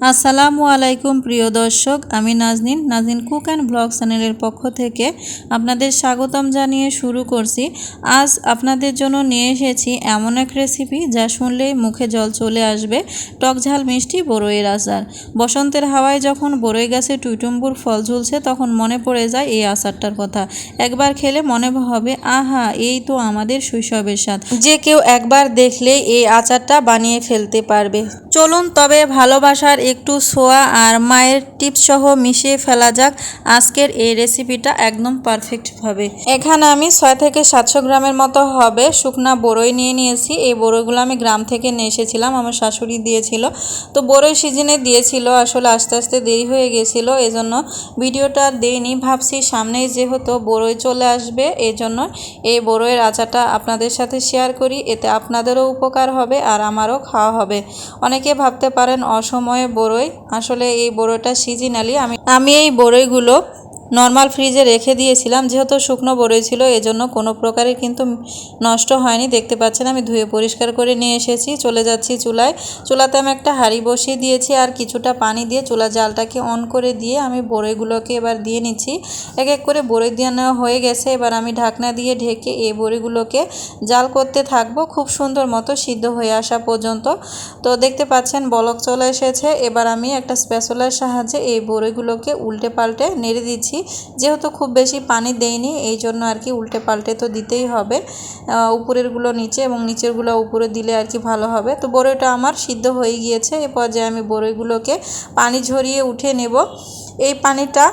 আসসালামু আলাইকুম প্রিয় দর্শক, আমি Naznin. Naznin cook and blog চ্যানেলের পক্ষ থেকে আপনাদের স্বাগতম জানিয়ে শুরু করছি। আজ আপনাদের জন্য নিয়ে এসেছি এমন এক রেসিপি যা শুনলেই মুখে জল চলে আসবে। টক ঝাল মিষ্টি বড়ইয়ের আচার। বসন্তের হাওয়ায় যখন বড়ই গাছে টুইটুম্বুর ফল ঝুলছে, তখন মনে পড়ে যায় এই আচারটার কথা। একবার খেলে মনে হবে, আহা, এই তো আমাদের শৈশবের স্বাদ। যে কেউ একবার দেখলে এই আচারটা বানিয়ে ফেলতে পারবে। চলুন, তবে ভালোবাসার একটু সোয়া আর মায়ের টিপস সহ মিশিয়ে ফেলা যাক। আজকের এই রেসিপিটা একদম পারফেক্টভাবে এখানে আমি ছয় থেকে সাতশো গ্রামের মতো হবে। শুকনা বড়ই নিয়ে নিয়েছি। এই বড়ইগুলো আমি গ্রাম থেকে নিয়ে এসেছিলাম। আমার শাশুড়ি দিয়েছিল। তো বড়ই সিজনে দিয়েছিল। আসলে আস্তে আস্তে দেরি হয়ে গেছিল। এজন্য ভিডিওটা দেইনি। ভাবছি সামনেই যেহেতু বড়ই চলে আসবে এই জন্য এই বড়ইয়ের আচারটা আপনাদের সাথে শেয়ার করি। এতে আপনাদেরও উপকার হবে আর আমারও খাওয়া হবে। অনেকে ভাবতে পারেন অসময়ে বড়ই আসলে এই বড়ইটা সিজনালি আমি আমি এই বড়ইগুলো নর্মাল ফ্রিজে রেখে দিয়েছিলাম, যেহেতু শুকনো বড়ই ছিল, এজন্য কোনো প্রকারের কিন্তু নষ্ট হয়নি। দেখতে পাচ্ছেন, আমি ধুয়ে পরিষ্কার করে নিয়ে এসেছি, চলে যাচ্ছি চুলায়। চুলাতে আমি একটা হাঁড়ি বসিয়ে দিয়েছি আর কিছুটা পানি দিয়ে চুলা জালটাকে অন করে দিয়ে আমি বড়ইগুলোকে এবার দিয়ে নিচ্ছি। এক এক করে বড়ই দিয়ে নেওয়া হয়ে গেছে, এবার আমি ঢাকনা দিয়ে ঢেকে এই বড়িগুলোকে জাল করতে থাকব খুব সুন্দর মতো সিদ্ধ হয়ে আসা পর্যন্ত। তো দেখতে পাচ্ছেন, বলক চলে এসেছে, এবার আমি একটা স্পেশলার সাহায্যে এই বড়িগুলোকে উল্টে পাল্টে নেড়ে দিচ্ছি। যেহেতু খুব বেশি পানি দেয়নি, এই জন্য আর কি উল্টে পাল্টে তো দিতেই হবে। উপরেরগুলো নিচে এবং নিচেরগুলো উপরে দিলে আর কি ভালো হবে। তো বড়ইটা আমার সিদ্ধ হয়ে গিয়েছে, এ পর্যায়ে আমি বড়ইগুলোকে পানি ঝরিয়ে উঠে নেব। এই পানিটা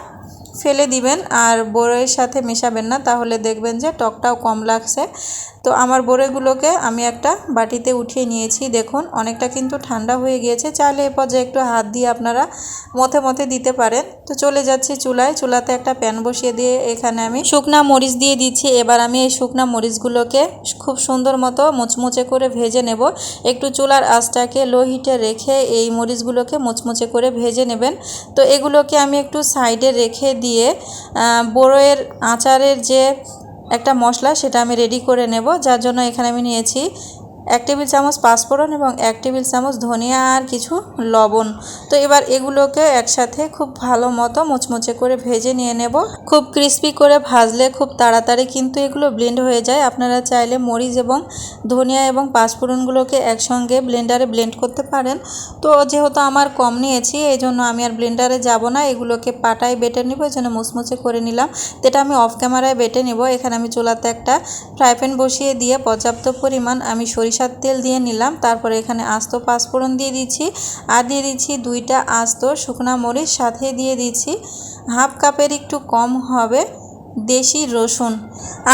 ফেলে দিবেন আর বড়ইয়ের সাথে মেশাবেন না, তাহলে দেখবেন যে টকটাও কম লাগছে। তো আমার বড়িগুলোকে আমি একটা বাটিতে উঠিয়ে নিয়েছি। দেখুন, অনেকটা কিন্তু ঠান্ডা হয়ে গিয়েছে। চাইলে এ পর্যায়ে একটু হাত দিয়ে আপনারা মথে মথে দিতে পারেন। তো চলে যাচ্ছি চুলায়। চুলাতে একটা প্যান বসিয়ে দিয়ে এখানে আমি শুকনা মরিচ দিয়ে দিচ্ছি। এবার আমি এই শুকনা মরিচগুলোকে খুব সুন্দর মতো মুচমুচে করে ভেজে নেব। একটু চুলার আঁচটাকে লো হিটে রেখে এই মরিচগুলোকে মুচমুচে করে ভেজে নেবেন। তো এগুলোকে আমি একটু সাইডে রেখে দিয়ে বড়োয়ের আচারের যে একটা মশলা সেটা আমি রেডি করে নেব, যার জন্য এখানে আমি নিয়েছি এক টেবিল চামচ পাঁচফোড়ন এবং এক টেবিল চামচ ধনিয়া আর কিছু লবণ। তো এবার এগুলোকে একসাথে খুব ভালো মতো মুচমুচে করে ভেজে নিয়ে নেব। খুব ক্রিস্পি করে ভাজলে খুব তাড়াতাড়ি কিন্তু এগুলো ব্লেন্ড হয়ে যায়। আপনারা চাইলে মরিচ এবং ধনিয়া এবং পাঁচফোড়নগুলোকে একসঙ্গে ব্লেন্ডারে ব্লেন্ড করতে পারেন। তো যেহেতু আমার কম নিয়েছি এই জন্য আমি আর ব্লেন্ডারে যাব না। এগুলোকে পাটায় বেটে নিব, এই জন্য মুচমুচে করে নিলাম। যেটা আমি অফ ক্যামেরায় বেটে নিব। এখানে আমি চুলাতে একটা ফ্রাই বসিয়ে দিয়ে পর্যাপ্ত পরিমাণ আমি সরিষা সরিষার তেল দিয়ে নিলাম। তারপরে এখানে আস্ত পাঁচফোড়ন দিয়ে দিচ্ছি। আর দিয়ে দিচ্ছি দুইটা আস্ত শুকনা মরিচ, সাথে দিয়ে দিচ্ছি। হাফ কাপের একটু কম হবে। দেশি রসুন।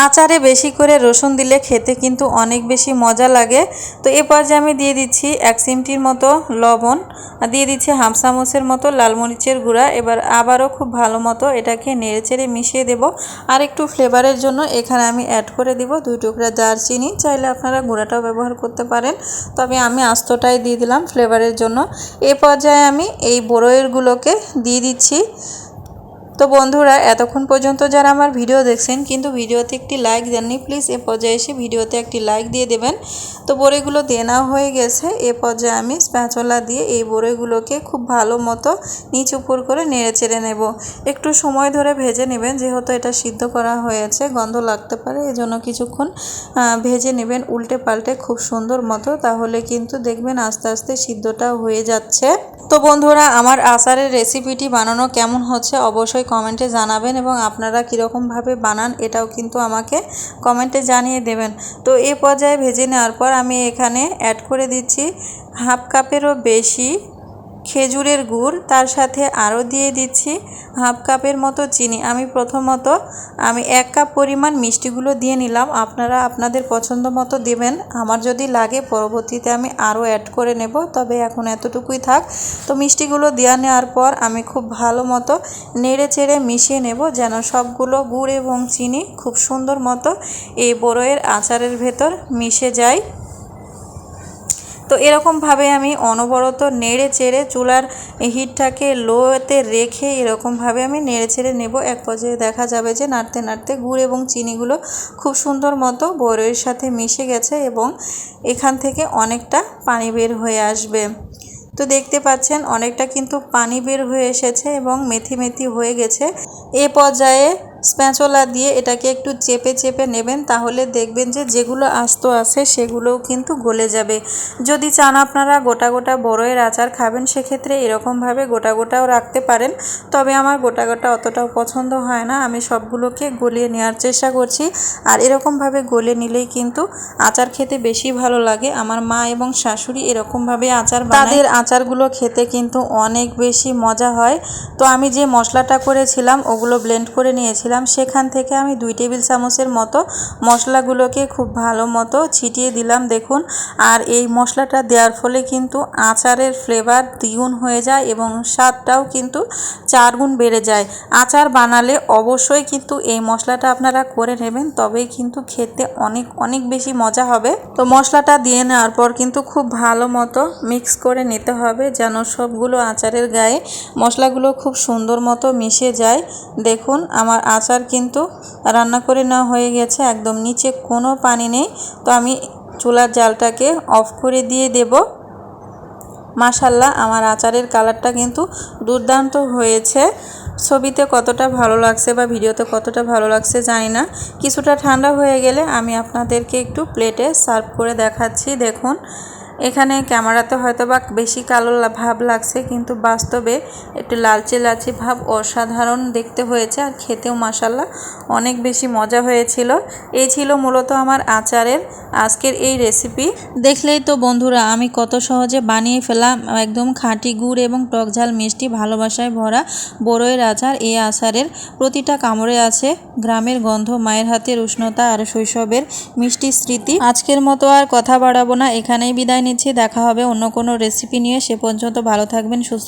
আচারে বেশি করে রসুন দিলে খেতে কিন্তু অনেক বেশি মজা লাগে। তো এ পর্যায়ে আমি দিয়ে দিচ্ছি এক সিমটির মতো লবণ, আর দিয়ে দিচ্ছি হাফ মতো লাল মরিচের গুঁড়া। এবার আবারও খুব ভালো মতো এটাকে নেড়ে চেড়ে মিশিয়ে দেব। আর একটু ফ্লেভারের জন্য এখানে আমি অ্যাড করে দিব দুই টুকরা দারচিনি। চাইলে আপনারা গুঁড়াটাও ব্যবহার করতে পারেন। তবে আমি আস্তটাই দিয়ে দিলাম ফ্লেভারের জন্য। এ পর্যায়ে আমি এই বড়ইয়েরগুলোকে দিয়ে দিচ্ছি। তো বন্ধুরা, এতক্ষণ পর্যন্ত যারা আমার ভিডিও দেখছেন কিন্তু ভিডিওতে একটি লাইক দেননি প্লিজ এ পর্যায়ে এসে ভিডিওতে একটি লাইক দিয়ে দেবেন। তো বড়িগুলো দেনা হয়ে গেছে, এ পর্যায়ে আমি স্প্যাচলা দিয়ে এই বড়িগুলোকে খুব ভালো মতো নিচ উপর করে নেড়ে চেড়ে নেব। একটু সময় ধরে ভেজে নেবেন, যেহেতু এটা সিদ্ধ করা হয়েছে, গন্ধ লাগতে পারে, এজন্য কিছুক্ষণ ভেজে নেবেন উল্টে পাল্টে খুব সুন্দর মতো, তাহলে কিন্তু দেখবেন আস্তে আস্তে সিদ্ধটা হয়ে যাচ্ছে। তো বন্ধুরা, আমার আচারের রেসিপিটি বানানো কেমন হচ্ছে অবশ্যই কমেন্টে জানাবেন এবং আপনারা কীরকমভাবে বানান এটাও কিন্তু আমাকে কমেন্টে জানিয়ে দেবেন। তো এ পর্যায়ে ভেজে নেওয়ার পর আমি এখানে অ্যাড করে দিচ্ছি হাফ কাপেরও বেশি খেজুরের গুড়, তার সাথে আরও দিয়ে দিচ্ছি হাফ কাপের মতো চিনি। আমি প্রথমত, আমি এক কাপ পরিমাণ মিষ্টিগুলো দিয়ে নিলাম। আপনারা আপনাদের পছন্দ মতো দেবেন। আমার যদি লাগে, পরবর্তীতে আমি আরও অ্যাড করে নেব। তবে এখন এতটুকুই থাক। তো মিষ্টিগুলো দেওয়া নেওয়ার পর আমি খুব ভালো মতো নেড়ে চেড়ে মিশিয়ে নেব যেন সবগুলো গুড় এবং চিনি খুব সুন্দর মতো এই বড়য়ের আচারের ভেতর মিশে যায়। তো এরকমভাবে আমি অনবরত নেড়ে চেড়ে চুলার হিটটাকে লোতে রেখে এরকমভাবে আমি নেড়ে চেড়ে নেব। এক পর্যায়ে দেখা যাবে যে নাড়তে নাড়তে গুড় এবং চিনিগুলো খুব সুন্দর মতো বড়ইয়ের সাথে মিশে গেছে এবং এখান থেকে অনেকটা পানি বের হয়ে আসবে। তো দেখতে পাচ্ছেন অনেকটা কিন্তু পানি বের হয়ে এসেছে এবং মেথি মেথি হয়ে গেছে। এ পর্যায়ে স্প্যাচোলা দিয়ে এটাকে একটু চেপে চেপে নেবেন, তাহলে দেখবেন যে যেগুলো আস্ত আছে সেগুলোও কিন্তু গলে যাবে। যদি চান আপনারা গোটা গোটা বড়য়ের আচার খাবেন, সেক্ষেত্রে এরকমভাবে গোটা গোটাও রাখতে পারেন। তবে আমার গোটা গোটা অতটাও পছন্দ হয় না, আমি সবগুলোকে গলিয়ে নেওয়ার চেষ্টা করছি। আর এরকমভাবে গলে নিলেই কিন্তু আচার খেতে বেশি ভালো লাগে। আমার মা এবং শাশুড়ি এরকমভাবে আচার তাদের আচারগুলো খেতে কিন্তু অনেক বেশি মজা হয়। তো আমি যে মশলাটা করেছিলাম, ওগুলো ব্লেন্ড করে নিয়েছিলাম। সেখান থেকে আমি দুই টেবিল চামচের মতো মশলাগুলোকে খুব ভালো মতো ছিটিয়ে দিলাম, দেখুন। আর এই মশলাটা দেওয়ার ফলে কিন্তু আচারের ফ্লেভার দ্বিগুণ হয়ে যায় এবং স্বাদটাও কিন্তু চার গুণ বেড়ে যায়। আচার বানালে অবশ্যই কিন্তু এই মশলাটা আপনারা করে নেবেন তবেই কিন্তু খেতে অনেক অনেক বেশি মজা হবে। তো মশলাটা দিয়ে নেওয়ার পর কিন্তু খুব ভালো মতো মিক্স করে নিতে হবে যেন সবগুলো আচারের গায়ে মশলাগুলো খুব সুন্দর মতো মিশে যায়। দেখুন, আমার আচার কিন্তু রান্না করে নেওয়া হয়ে গেছে, একদম নিচে কোনো পানি নেই। তো আমি চুলার জালটাকে অফ করে দিয়ে দেব। মাশাল্লাহ আমার আচারের কালারটা কিন্তু দুর্দান্ত হয়েছে। ছবিতে কতটা ভালো লাগছে বা ভিডিওতে কতটা ভালো লাগছে জানি না। কিছুটা ঠান্ডা হয়ে গেলে আমি আপনাদেরকে একটু প্লেটে সার্ভ করে দেখাচ্ছি। দেখুন এখানে ক্যামেরাতে হয়তো বা বেশি কালো ভাব লাগছে, কিন্তু বাস্তবে একটু লালচে লালচে ভাব অসাধারণ দেখতে হয়েছে আর খেতেও মাসাল্লাহ অনেক বেশি মজা হয়েছিল। এই ছিল মূলত আমার আচারের আজকের এই রেসিপি দেখলেই তো বন্ধুরা, আমি কত সহজে বানিয়ে ফেলাম একদম খাঁটি গুড় এবং টক ঝাল মিষ্টি ভালোবাসায় ভরা বড়ইয়ের আচার। এই আচারের প্রতিটা কামড়ে আছে গ্রামের গন্ধ, মায়ের হাতের উষ্ণতা আর শৈশবের মিষ্টি স্মৃতি। আজকের মতো আর কথা বাড়াবো না, এখানেই বিদায় নিচ্ছি দেখা হবে অন্য কোনো রেসিপি নিয়ে। সে পর্যন্ত ভালো থাকবেন সুস্থ